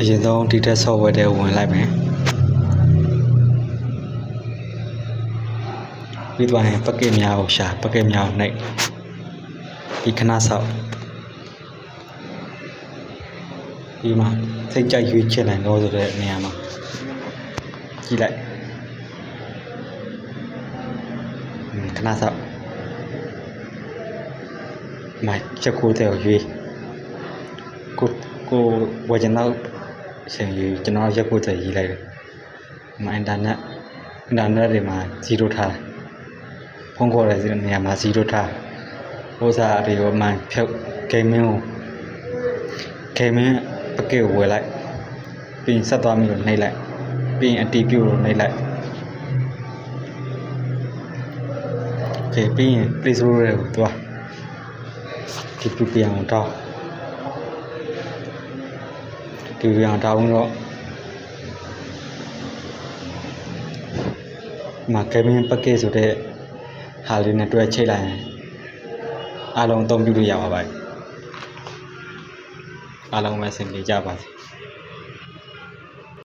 အရင်ဆုံးဒီတက် software တဲ့ဝင်လိုက်မယ်ပြီးသွားရင် package များကိုရှာ package များကိုနှိပ်ပြီးခဏဆောက်ပြီးမှစိတ်ကြိုက်ရွေးချယ်နိုင်တော့ဆိုတဲ့နေရာမှာကြည့်လိုက်อืมခဏဆောက်မချက်ကိုတဲ့ကိုရွေးကိုကိုဝယ်ချင်တော့ အချိန်ယူကျွန်တော်ရက်ဖို့တည်းရေးလိုက်တယ်။မအင်တာနက်အင်တာနက်တွေမှာ0ထားဖုန်းခေါ်ရတဲ့နေရာမှာ0ထားဟိုစားတွေရောမှဖြုတ်ဂိမ်းမင်းကိုဂိမ်းမင်းပကေဝယ်လိုက်ပြီးဆက်သွားမိလို့နှိပ်လိုက်ပြီးအတီးပြုတ်လို့နှိပ်လိုက်ကဲပြီးရင် place ရိုးရဲကိုသွားဒီပြပြအောင်တော့ ဒီပြအောင်တောင်းတော့မှာ gaming package ဆိုတဲ့ဟာလေးနဲ့တွဲချိတ်လိုက်ရင်အားလုံးအသုံးပြုလို့ရပါပါတယ်အားလုံးပဲဆင်ပြေကြပါစေ